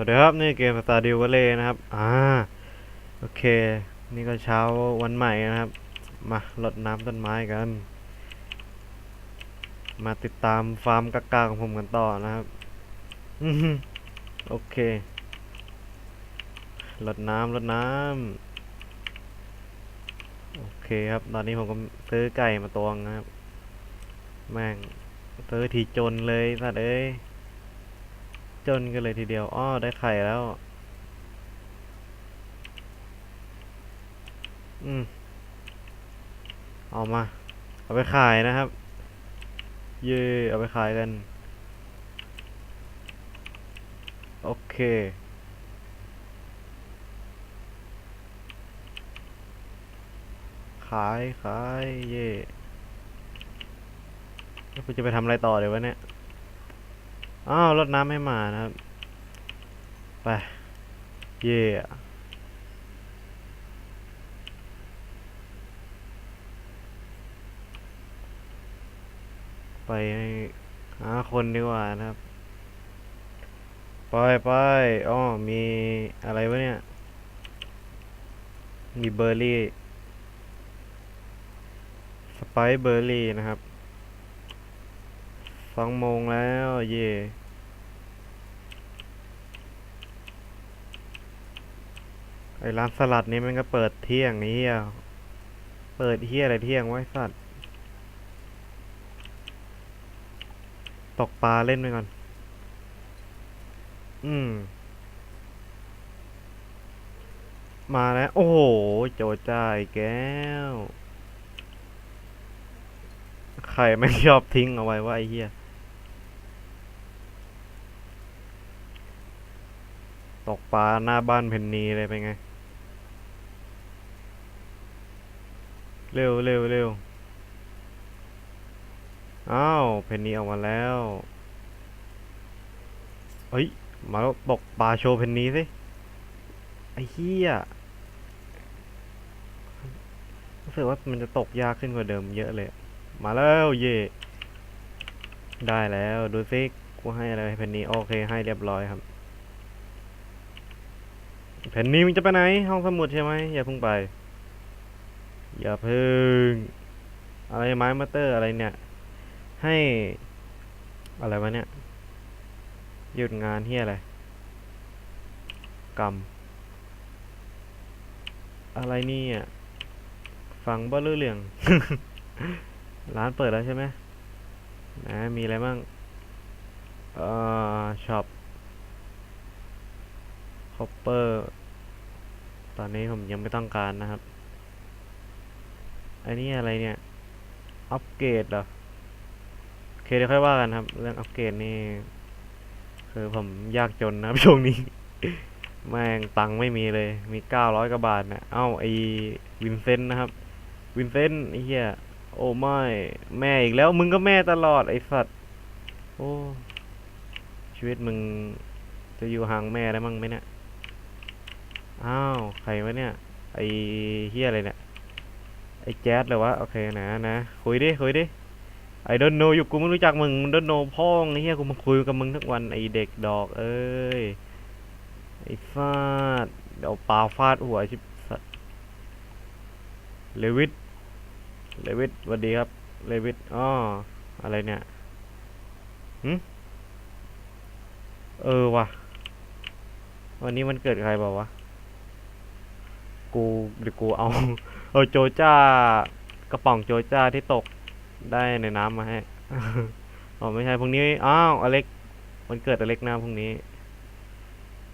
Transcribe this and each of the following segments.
สวัสดีครับ นี่เกมสตาร์ดิวเล่นะครับ อ่า โอเค นี่ก็เช้าวันใหม่นะครับ มารดน้ำต้นไม้กัน มาติดตามฟาร์มกากาของผมกันต่อนะครับโอเครดน้ำรดน้ำโอเคครับ ตอนนี้ผมก็ซื้อไก่มาตวงนะครับ แม่งซื้อทีจนเลยสัตว์เอ้ย จนกันเลยทีเดียว อ้อ ได้ไข่แล้ว อืม เอามา เอาไปขายนะครับ เย่เอาไปขายกัน โอเคขายขายเย่แล้วกูจะไปทำอะไรต่อเดี๋ยววะเนี่ย อ้าวรดน้ำให้มานะครับ ไป เย่ไปหาคนดีกว่านะครับ ไปไปอ๋อมีอะไรวะเนี่ย มีเบอร์รี่ สไปซ์เบอร์รี่นะครับสองโมงแล้วเย่ ไอร้านสลัดนี้มันก็เปิดเที่ยงนี้อะเปิดเที่ยอะไรเที่ยงไว้สัตว์ ตกปลาเล่นไปก่อน อืม มาแล้ว โอ้โห โจจ่ายแก้ว ใครไม่ชอบทิ้งเอาไว้ว่าไอ้เหี้ย ตกปลาหน้าบ้านเพนนีเลยเป็นไง เร็วเร็วเร็วอ้าว เพนนีออกมาแล้ว เฮ้ย มาแล้วตกปลาโชว์เพนนีสิ ไอ้เหี้ยรู้สึกว่ามันจะตกยากขึ้นกว่าเดิมเยอะเลย มาแล้วเย่ได้แล้วดูซิกูให้อะไรเพนนีโอเค ให้เรียบร้อยครับ เพนนีมันจะไปไหน ห้องสมุดใช่ไหมอย่าเพิ่งไป อย่าเพิ่ง อะไรไม้มาเตอร์อะไรเนี่ย ให้ อะไรวะเนี่ย หยุดงานเฮียอะไรกรรมอะไรนี่ยฟังบ่รู้เรื่อง ร้านเปิดแล้วใช่ไหมนะมีอะไรบ้างเอ่อช็อปคอปเปอร์ ตอนนี้ผมยังไม่ต้องการนะครับ อันนี้อะไรเนี่ย อัปเกรดเหรอ โอเคเดี๋ยวค่อยว่ากันครับ เรื่องอัปเกรดนี่ คือผมยากจนนะครับช่วงนี้ แม่งตังไม่มีเลย มีเก้าร้อยกว่าบาทเนี่ย เอ้าไอวินเซนต์นะครับ วินเซนต์ไอ้เหี้ย โอ้ไม่ แม่อีกแล้ว มึงก็แม่ตลอดไอ้สัตว์ โอ้ ชีวิตมึงจะอยู่ห่างแม่ได้มั่งไหมเนี่ย อ้าว ใครวะเนี่ย ไอ้เหี้ยอะไรเนี่ย อ้แจ๊ดเลยวะโอเคนะนะคุยดิคุยดิไอ้ดนโนอยู่กูไม่รู้จักมึงดนโนพ่องไอ้เหี้ยกูมาคุยกับมึงทุกวันไอ้เด็กดอกเอ้ยไอ้ฟาดเดี๋ยวปาฟาดหัวชิบสัตว์เลวิทเลวิทสวัสดีครับเลวิทอ๋ออะไรเนี่ยหืมเออวะวันนี้มันเกิดใครเปล่าวะ กูเดี๋ยวกูเอา อโจจ้ากระป๋องโจจ้าที่ตกได้ในน้ำมาให้ อ๋อไม่ใช่พรุ่งนี้ อ้าวอเล็กวันเกิดอเล็กนะพรุ่งนี้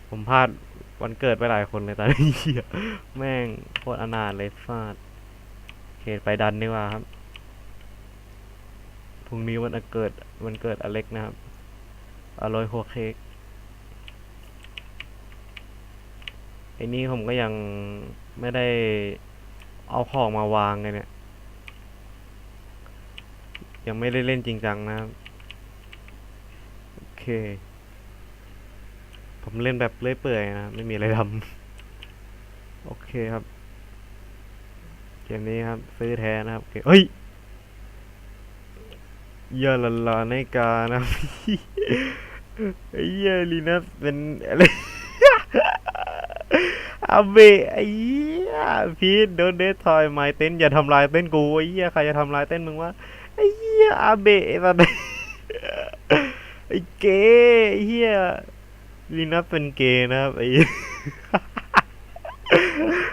ผมพลาดวันเกิดไปหลายคนเลยตอนนี้เหี้ยแม่งโคตรอนาถเลยฟาดโอเคไปดันดีกว่าครับพรุ่งนี้วันเกิดวันเกิดอเล็กนะครับอร่อยหัวเค้กไอ้นี่ผมก็ยังไม่ได้ เอาของมาวางเลยเนี่ย ยังไม่ได้เล่นจริงจังนะโอเค ผมเล่นแบบเลื่อยเปื่อยนะ ไม่มีอะไรทำโอเคครับ เกมนี้ครับ ซื้อแท้นะครับเฮ้ยยาลาลาในกานะไอ้เหี้ยลีนัสเป็นอะไร อาเบะไอ้เหี้ยพีทโดนเดททอยไม้เต้นอย่าทำลายเต้นกูไอ้เหี้ยใครจะทำลายเต้นมึงวะไอ้เหี้ยอาเบะไอ้สัสไอ้เกย์ไอ้เหี้ยลีนัสเป็นเกย์นะครับไอ้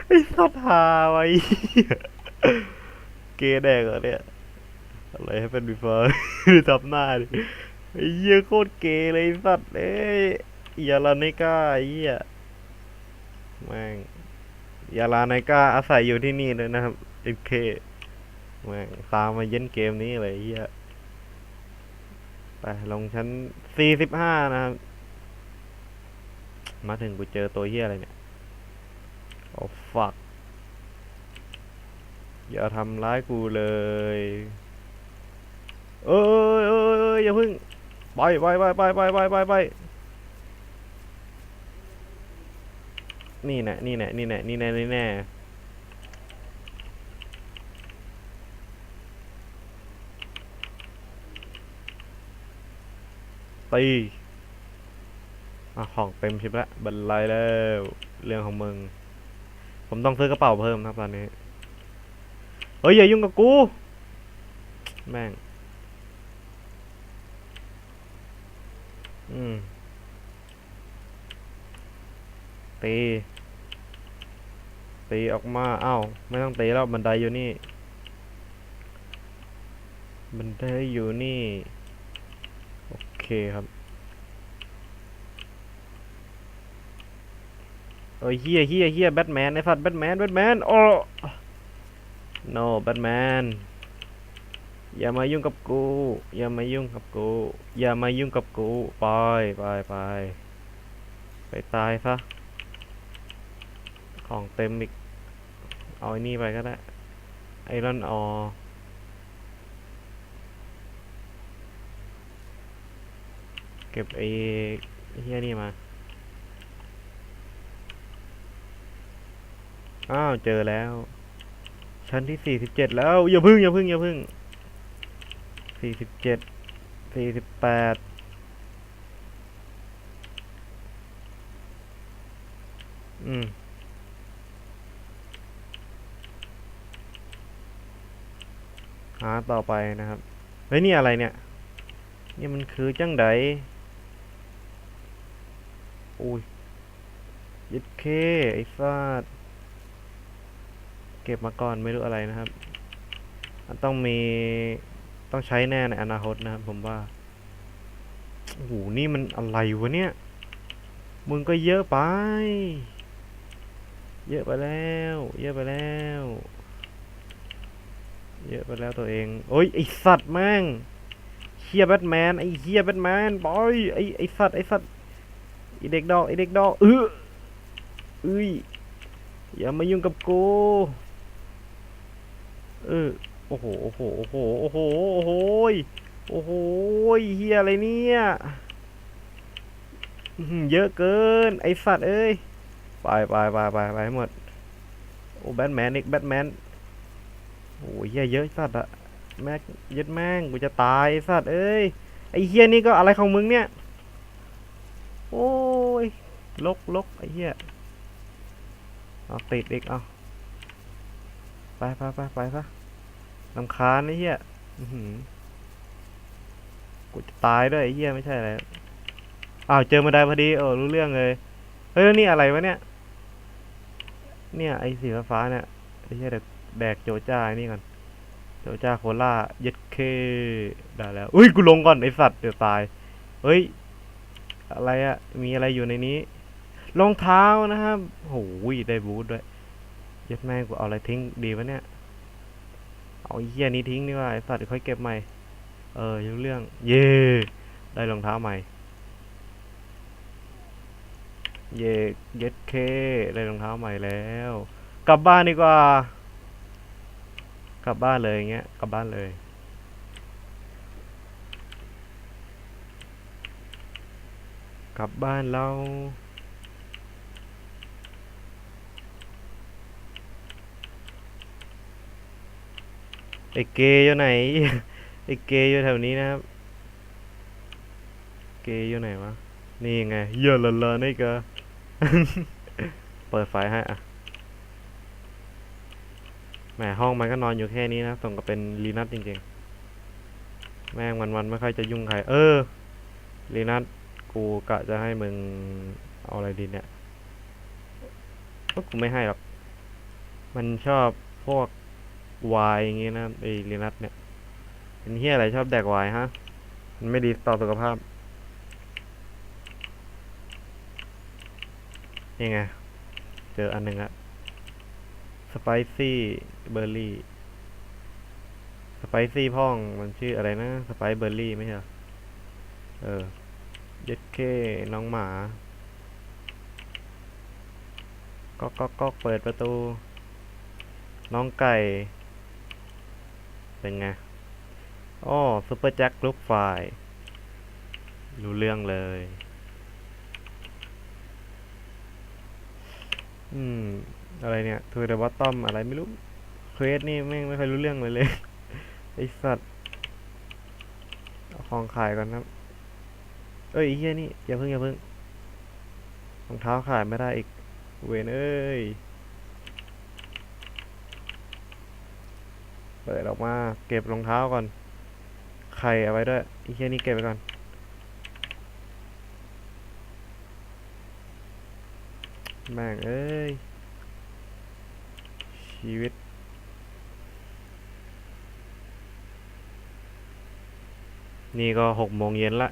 ไอ้สัตว์หาไว้เกย์แดกเหรอเนี่ยอะไรให้เป็นบีฟอร์ดูทับหน้าดิไอ้เหี้ยโคตรเกย์เลยสัตว์เอ้ยอย่าละเนก้าไอ้เหี้ย แม่งยาลาไนก้าอาศัยอยู่ที่นี่เลยนะครับเอเคแม่งตามมาเย็นเกมนี้เลยไอ้เหี้ยไปลงชั้นสี่สิบห้านะครับ มาถึงกูเจอตัวเหี้ยอะไรเนี่ย โอ้ฟักอย่าทำร้ายกูเลย เอ้ยเอ้ยเอ้ยอย่าพึ่ง ไปไปไปไปไปไปไปไป นี่แน่นี่แน่นี่แน่นี่แน่นี่แน่ตีอะของเต็มชิบละบันไลแล้ว เรื่องของมึง ผมต้องซื้อกระเป๋าเพิ่มครับตอนนี้ เฮ้ยอย่ายุ่งกับกู แม่ง อืม ตี ตีออกมาอ้าวไม่ต้องตีแล้วบันไดอยู่นี่ บันไดอยู่นี่ โอเคครับเอ้ยเฮียเฮียเฮียแบทแมนไอ้สัตว์แบทแมนแบทแมนโอ้ no แบทแมนอย่ามายุ่งกับกู อย่ามายุ่งกับกู อย่ามายุ่งกับกู ไปไปไป ไปตายซะ ของเต็มอีก เอาไอ้นี่ไปก็ได้ ไอรอนออเก็บไอ้เฮียนี่มา อ้าว เจอแล้ว ชั้นที่สี่สิบเจ็ดแล้ว อย่าพึ่ง อย่าพึ่ง อย่าพึ่งสี่สิบเจ็ดสี่สิบแปดอืม หาต่อไปนะครับเฮ้ยนี่อะไรเนี่ย นี่มันคือจังไดอุ้ยยึดเคไอ้ฟาด เก็บมาก่อนไม่รู้อะไรนะครับ มันต้องมีต้องใช้แน่ในอนาคตนะครับผมว่าโอ้โหนี่มันอะไรวะเนี่ย มึงก็เยอะไป เยอะไปแล้ว เยอะไปแล้ว อะไปแล้วตัวเอง โอ้ยไอสัตว์แม่งเฮียแบทแมนไอเฮียแบทแมนบอยไอไอสัตว์ไอสัตว์ไอเด็กดอกไอเด็กดอกเออเอ้ยอย่ามายุ่งกับกูเออโอ้โหโอ้โหโอ้โหโอ้โหโอ้โหยโอ้โหเฮียอะไรเนี่ยเยอะเกิน ไอสัตว์เอ้ยไปไปไปไปไปหมดโอ้แบทแมนอีกแบทแมน โอ้ยเฮียเยอะสัตว์อะแม็กยึดแม่งกูจะตายสัตว์เอ้ยไอเฮียนี่ก็อะไรของมึงเนี่ย โอ้ยลกลกไอเฮียเอาติดอีกเอาไปไปไปไปซะลำคาญไอ้เหี้ยกูจะตายด้วยไอ้เหี้ยไม่ใช่อะไรอ้าวเจอมาได้พอดีเออรู้เรื่องเลยเฮ้ยนี่อะไรวะเนี่ย เนี่ยไอ้สีฟ้าเนี่ยไอ้เหี้ยแดก แดกโจจ้านี่ก่อนโจจ้าโคล่าเย็ดเคได้แล้วอุ้ยกูลงก่อนไอ้สัตว์เดี๋ยวตายเฮ้ยอะไรอะมีอะไรอยู่ในนี้รองเท้านะครับโอ้ยได้บูทด้วยเย็ดแม่งกูเอาอะไรทิ้งดีวะเนี่ยเอาอ้เหี้ยนี้ทิ้งดีกว่าไอ้สัตว์เดี๋ยวค่อยเก็บใหม่เออรู้เรื่อง เย่ได้รองเท้าใหม่เย่เย็ดเคได้รองเท้าใหม่แล้ว กลับบ้านดีกว่า กลับบ้านเลยเงี้ยกลับบ้านเลย กลับบ้านเราไอ้เกย์อยู่ไหนไอ้เกย์อยู่แถวนี้นะครับ เกย์อยู่ไหนวะ นี่ไงเยอะละละนี่กะเปิดไฟให้อะ มห้องมันก็นอนอยู่แค่นี้นะสมกับเป็นลีนัทจริงๆ แม่งวันวันๆไม่ค่อยจะยุ่งใคร เออลีนัทกูกะจะให้มึงเอาอะไรดีเนี่ยก็กูไม่ให้หรอก มันชอบพวกวายอย่างงี้นะไอ้ลีนัทเนี่ย เป็นเฮียอะไรชอบแดกวายฮะ มันไม่ดีต่อสุขภาพนี่ไง เจออันหนึ่งอะ สไปซี่เบอร์รี่สไปซี่พ่องมันชื่ออะไรนะสไปเบอร์รี่ไม่ใช่เออเย็ดเคน้องหมาก๊อกก๊อกก๊อกเปิดประตู น้องไก่ เป็นไงอ้อซูเปอร์แจ็คลูกไฟรู้เรื่องเลย อืม อะไรเนี่ยทูเดอะบอตตอมอะไรไม่รู้เควสนี่แม่ไม่ค่อยรู้เรื่องเลยเลยไอสัตว์ของขายก่อนครับ เอ้ยเฮียนี่อย่าเพิ่งอย่าเพิ่งรองเท้าขายไม่ได้อีก เวนเอ้ยเปิดออกมาเก็บรองเท้าก่อน ไข่เอาไว้ด้วยอ้เฮียนี่เก็บไปก่อน แม่งเอ้ย ชีวิต นี่ก็หกโมงเย็นละ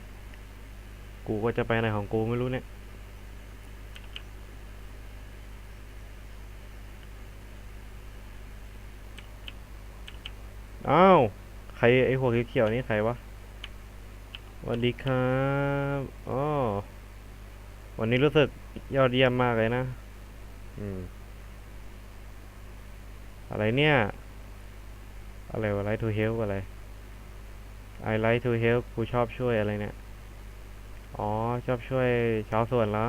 กูก็จะไปไหนของกูไม่รู้เนี่ย อ้าว ใครไอหัวเขียวๆนี่ใครวะวัสดีครับอ๋อวันนี้รู้สึกยอดเยี่ยมมากเลยนะ อืม อะไรเนี่ย อะไรวะ like to help อะไร I like to help กูชอบช่วยอะไรเนี่ย อ๋อ ชอบช่วยชาวสวนเหรอ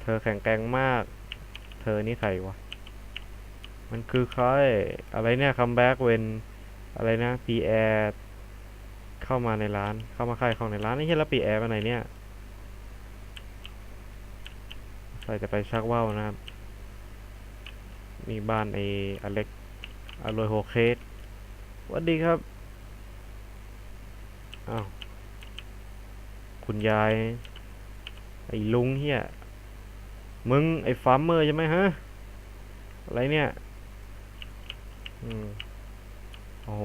เธอแข็งแกร่งมาก เธอนี่ใครวะ มันคือใคร อะไรเนี่ยคัมแบ็กเวนอะไรนะปีแอร์เข้ามาในร้าน เข้ามาขายของในร้าน นี่ใช่แล้วปีแอร์ไปไหนเนี่ย ใส่จะไปชักว่าวนะครับ มีบ้านไออเล็กอร่อยโฮเคสสวัสดีครับ อ้าว คุณยาย ไอ้ลุงเฮียมึง ไอ้ฟาร์มเมอร์ใช่ไหมฮะ อะไรเนี่ย อืม โอ้โห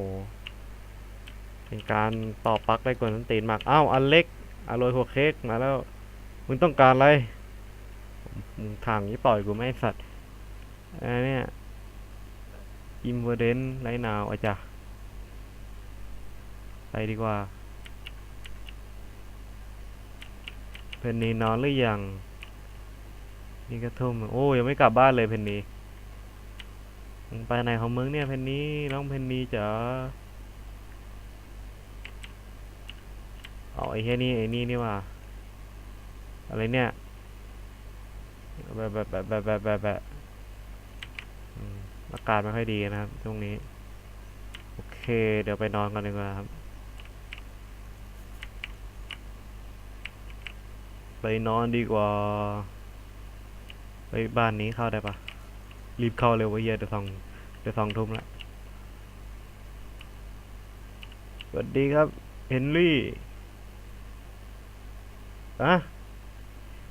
เป็นการตอบปลักได้กวนส้นตีนมาก อ้าว อันเล็กอร่อยหัวเค้กมาแล้ว มึงต้องการอะไร มึงทางนี้ต่อยกูไม่สัตว์ อันเนี้ยอิมเวอร์เดนไรนาวอาจารย์ไปดีกว่า เพนนีนอนหรือยัง นี่ก็ทุ่มโอ้ยังไม่กลับบ้านเลยเพนนีไปไหนของมึงเนี่ยเพนนีน้องเพนนีจ๋าเอาไอ้เฮียนี่ไอ้นี่นี่ว่าอะไรเนี่ยแบบแบบแบบแบบแบบแบบแบบ อากาศไม่ค่อยดีนะครับช่วงนี้ โอเค เดี๋ยวไปนอนกันดีกว่าครับ ไปนอนดีกว่าไปบ้านนี้เข้าได้ปะรีบเข้าเร็ววะเฮียเดี๋ยวสองเดี๋ยวสองทุ่มละสวัสดีครับเฮนรี่อะ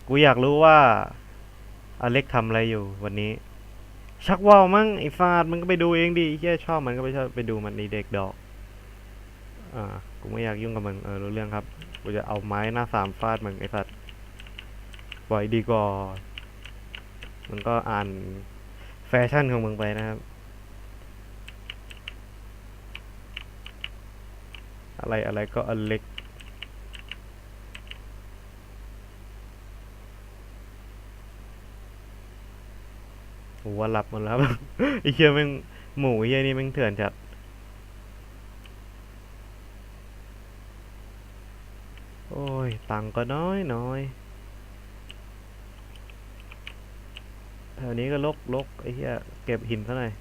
กูอยากรู้ว่าอเล็กทำอะไรอยู่วันนี้ ชักว่าวมั้งไอ้ฟาดมันก็ไปดูเองดิไอ้เฮียชอบมันก็ไปชอบไปดูมันไอ้เด็กดอก อ่า กูไม่อยากยุ่งกับมึงเออรู้เรื่องครับ กูจะเอาไม้หน้าสามฟาดมึงไอ้สัตว์ปล่อยดีกว่ามันก็อ่านแฟชั่นของมึงไปนะครับ อะไรอะไรก็อเล็ก หัวหลับหมดแล้วไอ้เหี้ยแม่งหมูเหี้ยนี่แม่งเถื่อนจัดโอ้ย ตังก็น้อยน้อยแถวนี้ก็ลกลกไอ้เหี้ยเก็บหินซะหน่อย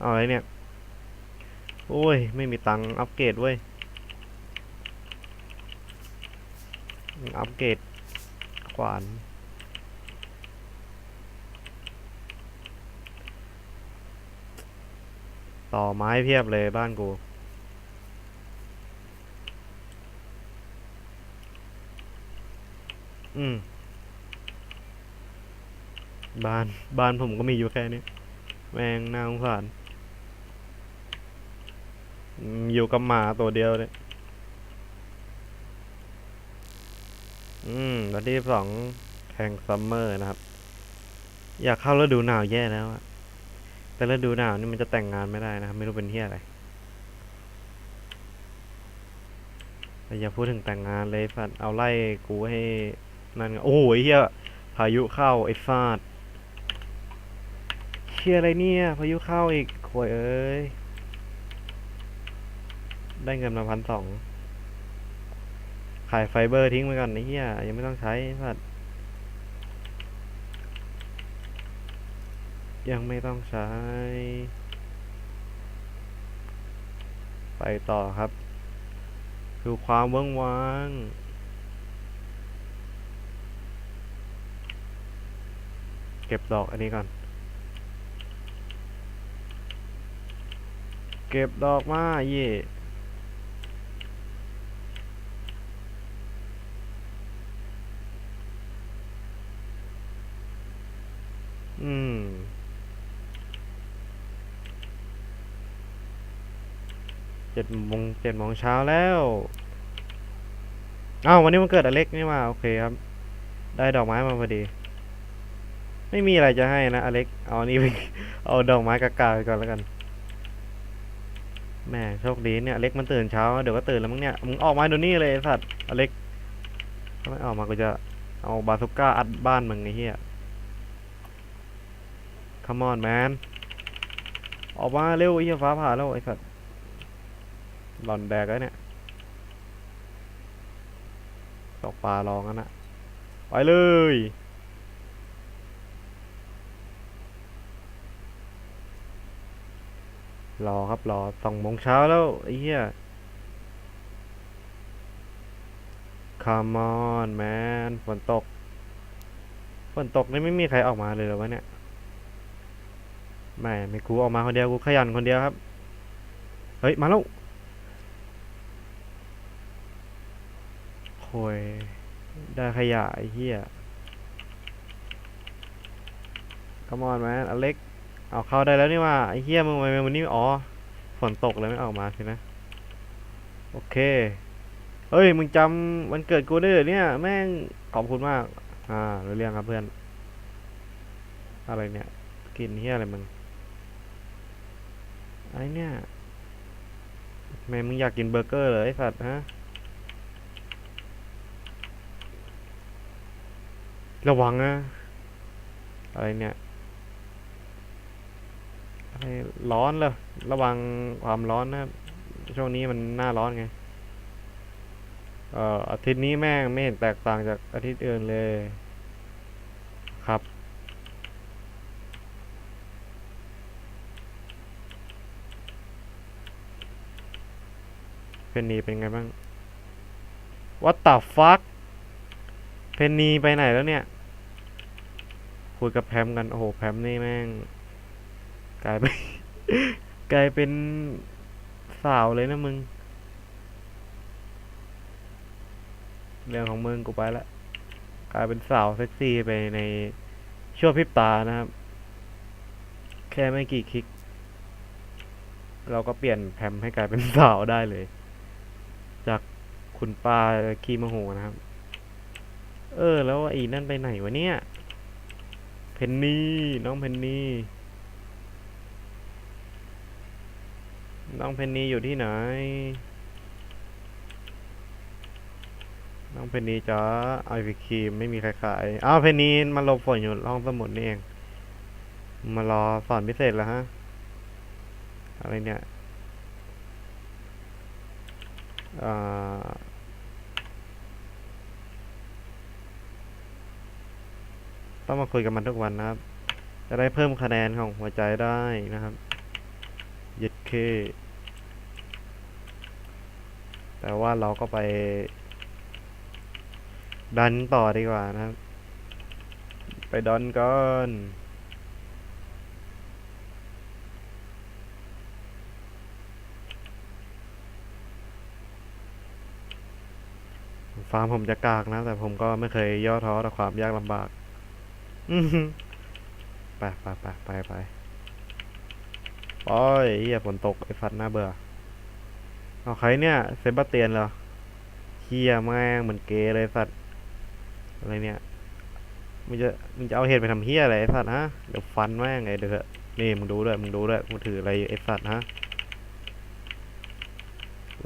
เอาอะไรเนี่ย โอ้ย ไม่มีตังอัปเกรดเว้ย อัปเกรดขวาน ต่อไม้เพียบเลยบ้านกูอืม บ้าน บ้านผมก็มีอยู่แค่นี้ แมงนาสงสารอืมอยู่กับหมาตัวเดียวเนี่ย อืม วันที่สองแข่งซัมเมอร์นะครับ อยากเข้าฤดูหนาวแย่แล้วอะแต่ฤดูหนาวนี่มันจะแต่งงานไม่ได้นะครับ ไม่รู้เป็นเที่ยอะไรอย่าพูดถึงแต่งงานเลยสัตว์เอาไล่กูให้นั่นโอ้โหเฮียพายุเข้าไอ้ฟาดเชี่ยอะไรเนี่ย พายุเข้าอีกโวยเอ้ย ได้เงินมาพันสอง ขายไฟเบอร์ทิ้งไปก่อนไอ้เหี้ยยังไม่ต้องใช้สัตว์ยังไม่ต้องใช้ ไปต่อครับ คือความเวิ้งว้างเก็บดอกอันนี้ก่อน เก็บดอกมาเย่ ดโมงเจ็ดโมงเช้าแล้วอ้าววันนี้มันเกิดอเล็กนี่มาโอเคครับ ได้ดอกไม้มาพอดี ไม่มีอะไรจะให้นะอเล็กเอาอันนี้ไปเอาดอกไม้กากาไปก่อนแล้วกันแม่โชคดีเนี่ยอเล็กมันตื่นเช้าเดี๋ยวก็ตื่นแล้วมั้งเนี่ยมึงออกมาดี๋ยวนี้เลยสัตว์อเล็กถ้าไม่ออกมากูจะเอาบาสุก้าอัดบ้านมึงไอ้เหี้ย Come on man ออกมาเร็วไอ้เหี้ยฟ้าผ่าแล้วไอ้สัตว์ หลอนแดกแล้วเนี่ยตกปลาลองกันนะไปเลยรอครับรอสองโมงเช้าแล้วไอ้เหี้ย Come on man ฝนตก ฝนตกนี่ไม่มีใครออกมาเลยหรอวะเนี่ย ไม่ไม่กูออกมาคนเดียวกูขยันคนเดียวครับ เฮ้ย มาแล้ว โอยได้ขยะไอ้เหี้ย Come on man อเล็ก เอาเข้าได้แล้วนี่ว่าไอ้เหี้ยมึงทำไมวันนี้อ๋อ ฝนตกเลยไม่ออกมาสินะ โอเค เฮ้ย มึงจำวันเกิดกูได้เหรอเนี่ย แม่งขอบคุณมาก อ่าเรื่องครับเพื่อน อะไรเนี่ย กินเหี้ยอะไรมึงอะไรเนี่ยทำไมมึงอยากกินเบอร์เกอร์เหรอไอ้สัตว์ฮะ ระวังนะ อะไรเนี่ยอะไรร้อนเลยระวังความร้อนนะช่วงนี้มันหน้าร้อนไงเอ่ออาทิตย์นี้แม่งไม่เห็นแตกต่างจากอาทิตย์อื่นเลย ครับ เพนนีเป็นไงบ้าง What the fuck เพนนีไปไหนแล้วเนี่ย คุยกับแพมกันโอ้โหแพมนี่แม่งกลายเป็นกลายเป็นสาวเลยนะมึง เรื่องของมึงกูไปละกลายเป็นสาวเซ็กซี่ไปในชั่วพริบตานะครับ แค่ไม่กี่คลิก เราก็เปลี่ยนแพมให้กลายเป็นสาวได้เลย จากคุณป้าขี้โมโหนะครับ เออ แล้วไอ้นั่นไปไหนวะเนี่ย เพนนี่น้องเพนนี่น้องเพนนีอยู่ที่ไหน น้องเพนนีจ้าไอวิครีมไม่มีใครขายอ้าวเพนนีมาหลบฝนอยู่ห้องสมุดนี่เอง มารอสอนพิเศษแล้วฮะ อะไรเนี่ยอ่า ต้องมาคุยกับมันทุกวันนะครับ จะได้เพิ่มคะแนนของหัวใจได้นะครับย็ดเคแต่ว่าเราก็ไป ดันต่อดีกว่านะครับ ไปดอนก่อนฟาร์มผมจะกากนะ แต่ผมก็ไม่เคยย่อท้อต่อความยากลำบาก อือหือไปไปไปไปไปโอ้ยเฮียฝนตกไอ้ฟัดหน้าเบื่อเอาใครเนี่ยเซบาเตียนเหรอเฮียแม่งเหมือนเกย์เลยสัตว์อะไรเนี่ยมึงจะมึงจะเอาเห็ดไปทำเฮียอะไรไอ้สัตว์ฮะเดี๋ยวฟันแม่งไงเด้อนี่มึงดูด้วยมึงดูด้วยมึงถืออะไรไอ้สัตว์ฮะ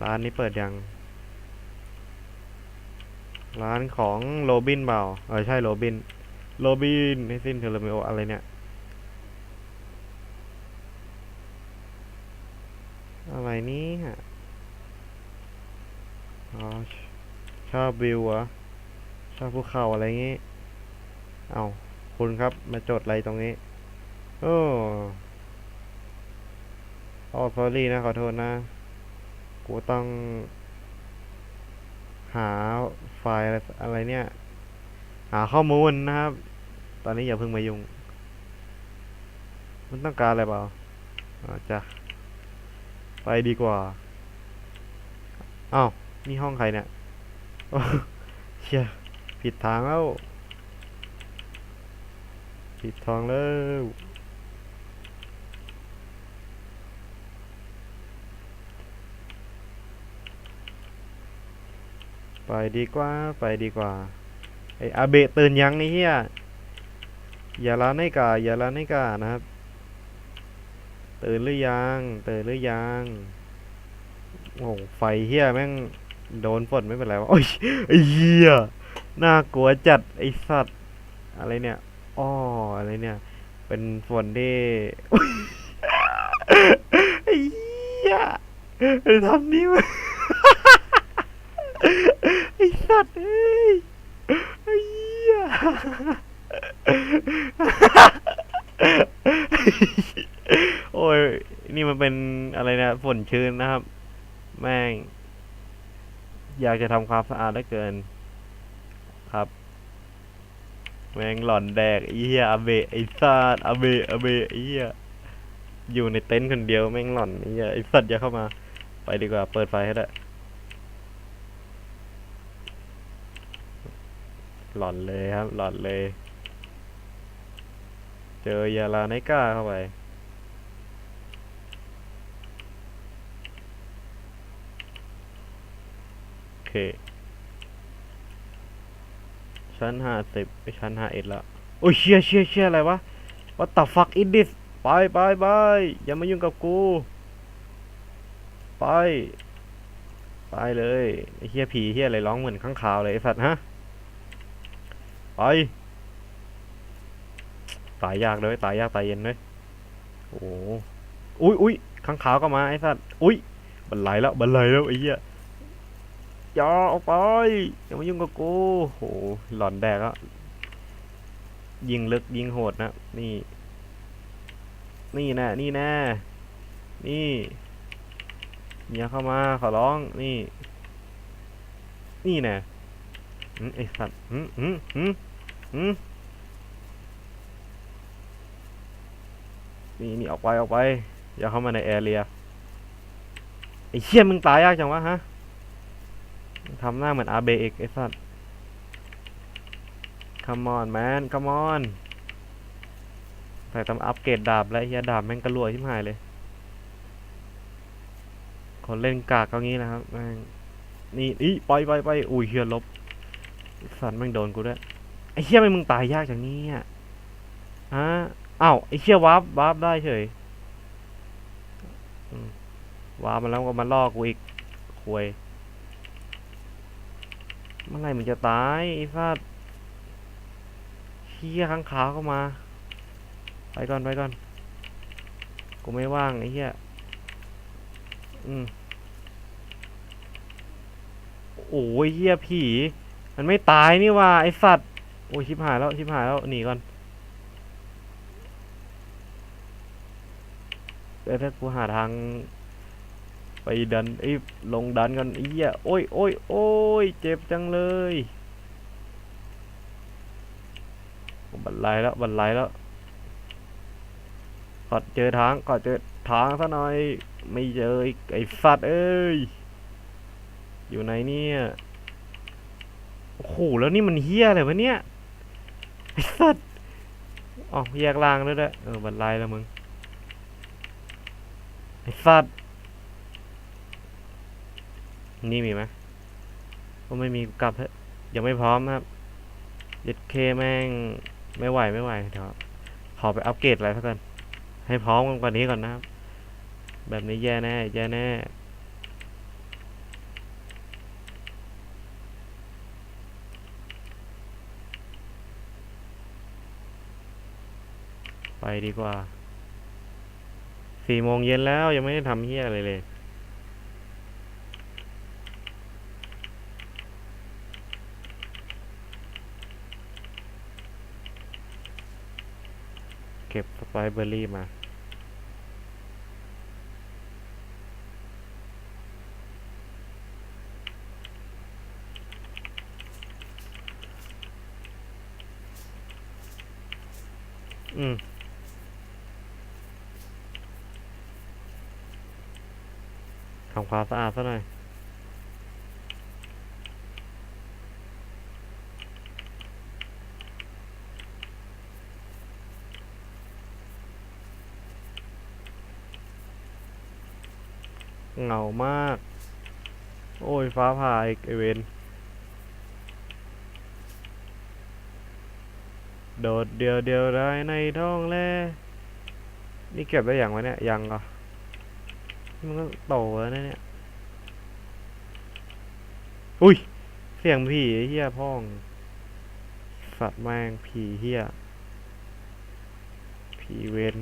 ร้านนี้เปิดยัง ร้านของโรบินเปล่าเออใช่โรบิน โรบินให้สิ้นเทอร์เมโออะไรเนี่ยอะไรนี่อ๋อชชอบวิวเหรอชอบภูเขาอะไรงี้ เอาคุณครับมาจดอะไรตรงนี้ โอ้อ๋อ sorry นะ ขอโทษนะ กูต้อง หาไฟล์อะไรเนี่ย หาข้อมูลนะครับ ตอนนี้อย่าเพิ่งมายุ่ง มันต้องการอะไรเปล่าจ้ะไปดีกว่าอ้าวนี่ห้องใครเนี่ยเชี่ยผิดทางแล้วผิดทางแล้วไปดีกว่า ไปดีกว่าไออาเบะตื่นยังไอ้เหี้ย อย่าลาในกาอย่าลาในกานะครับ ตื่นหรือยัง ตื่นหรือยัง โอ้โหไฟเหี้ยแม่งโดนฝนไม่เป็นไรวะโอ้ยไอ้เหี้ยน่ากลัวจัดไอสัตว์ อะไรเนี่ยอ้ออะไรเนี่ย เป็นฝนที่ไอ้เหี้ยไปทำนี่มาไอสัตว์เอ้ยไอ้เหี้ย โอ้ย นี่มันเป็นอะไรนะฝนชื้นนะครับ แม่ง อยากจะทำความสะอาดเหลือเกิน ครับ แม่งหล่อนแดกไอ้เหี้ยอาเบะไอ้ซาดอาเบะอาเบะไอ้เหี้ยอยู่ในเต็นท์คนเดียวแม่งหล่อนไอ้เหี้ยไอ้สัตว์อย่าเข้ามา ไปดีกว่า เปิดไฟให้ได้หล่อนเลยครับ หล่อนเลย เจอยาลาไนก้าเข้าไป โอเค ชั้นห้าสิบไปชั้นห้าเอ็ดล้วโอ้ยเชี่ยเชี่ยเชี่ยอะไรวะ What the fuck is this ไปไปไปอย่ามายุ่งกับกู ไป ไปเลยไอ้เฮียผีเฮียอะไรร้องเหมือนข้างข่าวเลยไอ้สัตว์ฮะ ไป ตายยากเลยตายยากตายเย็นเลยโอ้โหอุ้ยอุ้ยข้างขาวก็มาไอ้สัตว์อุ้ยบันไลแล้วบันไลแล้วไอ้เหี้ยอย่าเอาไปอย่ามายุ่งกับกูโหหลอนแดกแล้วยิงลึกยิงโหดนะนี่ นี่แน่นี่แน่นี่อย่าเข้ามาขอร้องนี่ นี่แน่ไอ้สัตว์อืมอืมอืมอืม นี่นี่ออกไปออกไป อย่าเข้ามาในแอเรียไอ้เชี่ยมึงตายยากจังวะฮะทำหน้าเหมือนอาเบเอกไอ้สัส come on man come on แต่ต้องอัปเกรดดาบแล้วเฮียดาบแม่งกระรวยชิบหายเลย คนเล่นกากก็งี้นะครับแม่งนี่อีไปไปไปอุ้ยเฮียลบสัตว์แม่งโดนกูด้วยไอ้เฮียไม่มึงตายยากอย่างนี้อะฮะ อ้าวไอ้เชี่ยวาร์ปวาร์ปได้เฉยวาร์ปมาแล้วก็มาล่อกูอีกควยเมื่อไหร่มึงจะตายไอ้ฟาดเชี่ยข้างขาวเข้ามา ไปก่อนไปก่อนกูไม่ว่างไอ้เหี้ยอืมโอ้ยเหี้ยผี มันไม่ตายนี่ว่าไอ้สัตว์ โอ้ยชิบหายแล้วชิบหายแล้วหนีก่อน เดี๋ยวถ้ากูหาทาง ไปดันไอ้ลงดันกันไอ้เหี้ยโอ้ยโอ้ยโอ้ยเจ็บจังเลยบันไลแล้วบันไลแล้วกอดเจอทางกอดเจอทางซะหน่อยไม่เจออีกไอ้สัตว์เอ้ยอยู่ไหนเนี่ยโอ้โหแล้วนี่มันเฮี้ยอะไรวะเนี่ยไอ้สัตว์อ๋อแยกล่างด้วยด้วยเออบันไลแล้วมึง ไอ้สัตว์นี่มีไหมก็ไม่มีกลับเถอะยังไม่พร้อมครับยึดเคแม่งไม่ไหวไม่ไหวเดี๋ยวขอไปอัปเกรดอะไรสักกันให้พร้อมกว่านี้ก่อนนะครับ แบบนี้แย่แน่แย่แน่ไปดีกว่า สี่โมงเย็นแล้วยังไม่ได้ทำเฮียอะไรเลย เก็บสไปเบอร์รี่มา อืม ทำ ความสะอาดซะหน่อยเหงามาก โอ้ย ฟ้าผ่าอีกไอเวนโดดเดียวเดียวได้ในท้องแลนี่เก็บได้อย่างวะเนี่ย ยังเหรอ มันก็โตแล้วนะเนี่ย อุ้ย เสียงผีเฮียพ่อง สัตว์แมงผีเฮียผีเวน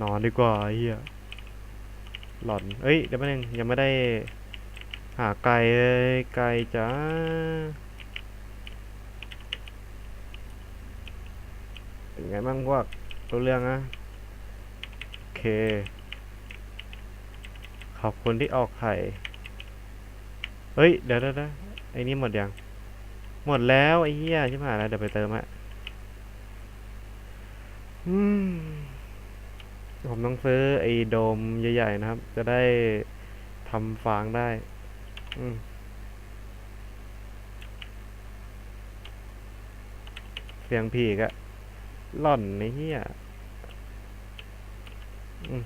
นอนดีกว่าเฮียหลอน เอ้ย เดี๋ยวแป๊บนึงยังไม่ได้ หาไก่เลยไก่จ้าเป็นไงบ้างพวกรู้เรื่องนะ เค ขอบคุณที่ออกไข่ เฮ้ย เดี๋ยวเดี๋ยวไอ้นี่หมดยัง หมดแล้ว ไอ้เหี้ยใช่ไหมแล้วเดี๋ยวไปเติมฮะอืมผมต้องซื้อไอ้โดมใหญ่ ๆ นะครับ จะได้ทำฟางได้ อืมเสียงผีกะหล่อนไอ้เหี้ย อืม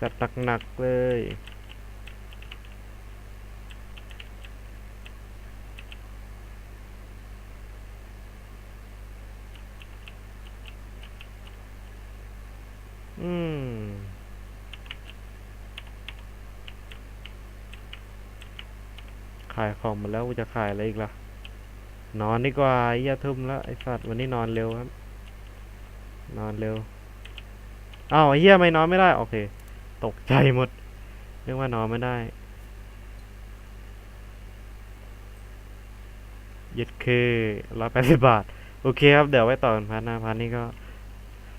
จัดหนักๆเลยอืม ขายของหมดแล้วกูจะขายอะไรอีกล่ะ นอนดีกว่าอ้เหี้ยทุ่มแล้วไอ้สัตว์วันนี้นอนเร็วครับ นอนเร็ว อ้าวไอ้เฮียไม่นอนไม่ได้ โอเค ตกใจหมดเรื่องว่านอนไม่ได้ยึดคือร้อยแปดสิบบาท โอเคครับ เดี๋ยวไว้ต่อกันพาร์ทหน้าพาร์ทนี้ก็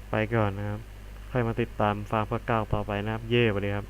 ไปก่อนนะครับ ค่อยมาติดตามฟาร์มพระเก้าต่อไปนะครับ เย่ไปเลยครับ